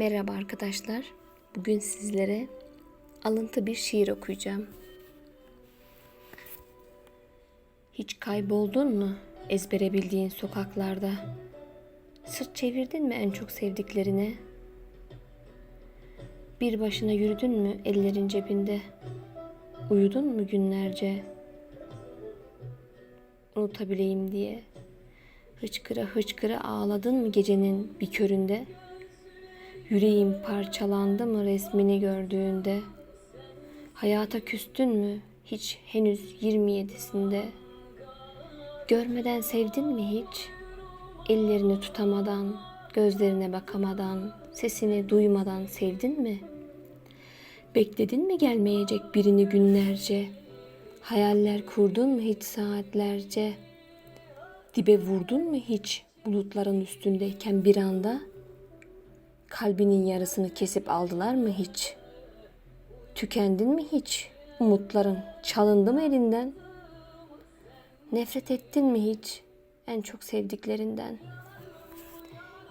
Merhaba arkadaşlar. Bugün sizlere alıntı bir şiir okuyacağım. Hiç kayboldun mu ezbere bildiğin sokaklarda? Sırt çevirdin mi en çok sevdiklerine? Bir başına yürüdün mü ellerin cebinde? Uyudun mu günlerce? Unutabileyim diye. Hıçkıra hıçkıra ağladın mı gecenin bir köründe? Yüreğim parçalandı mı resmini gördüğünde? Hayata küstün mü hiç henüz 27'sinde? Görmeden sevdin mi hiç? Ellerini tutamadan, gözlerine bakamadan, sesini duymadan sevdin mi? Bekledin mi gelmeyecek birini günlerce? Hayaller kurdun mu hiç saatlerce? Dibe vurdun mu hiç bulutların üstündeyken bir anda? Kalbinin yarısını kesip aldılar mı hiç? Tükendin mi hiç? Umutların çalındı mı elinden? Nefret ettin mi hiç en çok sevdiklerinden?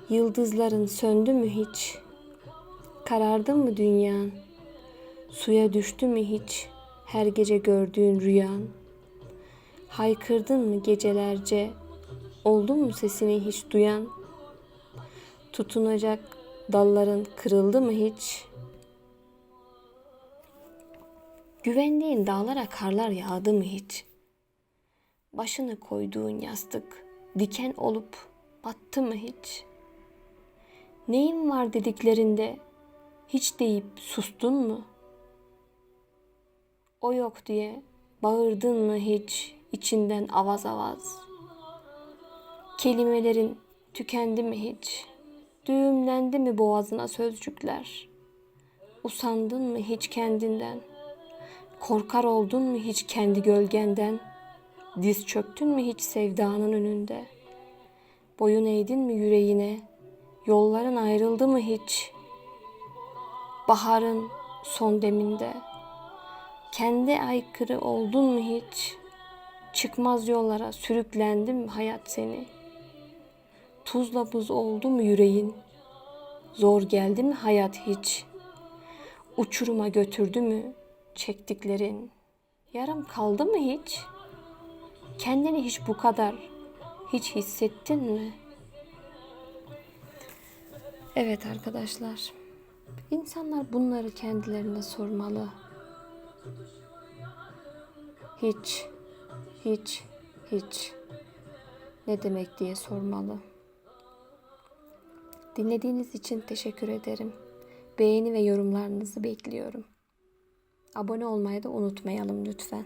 Yıldızların söndü mü hiç? Karardı mı dünyan? Suya düştü mü hiç her gece gördüğün rüyan? Haykırdın mı gecelerce? Oldu mu sesini hiç duyan? Tutunacak dalların kırıldı mı hiç? Güvendiğin dağlara karlar yağdı mı hiç? Başını koyduğun yastık diken olup battı mı hiç? Neyin var dediklerinde hiç deyip sustun mu? O yok diye bağırdın mı hiç içinden avaz avaz? Kelimelerin tükendi mi hiç? Düğümlendi mi boğazına sözcükler? Usandın mı hiç kendinden? Korkar oldun mu hiç kendi gölgenden? Diz çöktün mü hiç sevdanın önünde? Boyun eğdin mi yüreğine? Yolların ayrıldı mı hiç? Baharın son deminde. Kendi aykırı oldun mu hiç? Çıkmaz yollara sürüklendi mi hayat seni? Tuzla buz oldu mu yüreğin? Zor geldi mi hayat hiç? Uçuruma götürdü mü çektiklerin? Yarım kaldı mı hiç? Kendini hiç bu kadar hiç hissettin mi? Evet arkadaşlar. İnsanlar bunları kendilerine sormalı. Hiç, hiç, hiç ne demek diye sormalı. Dinlediğiniz için teşekkür ederim. Beğeni ve yorumlarınızı bekliyorum. Abone olmayı da unutmayalım lütfen.